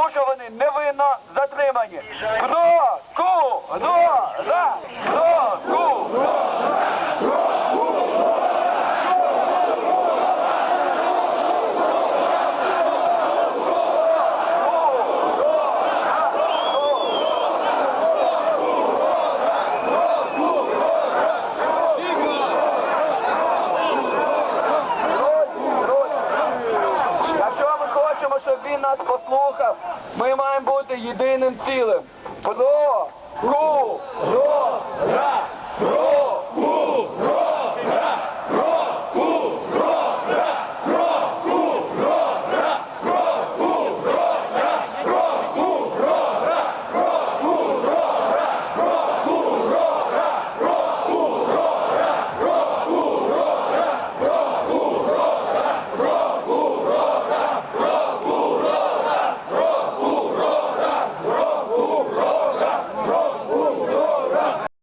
тому що вони невинно затримані. Ми хочемо, щоб він нас послухав, ми маємо бути єдиним цілим. ПДО! Про!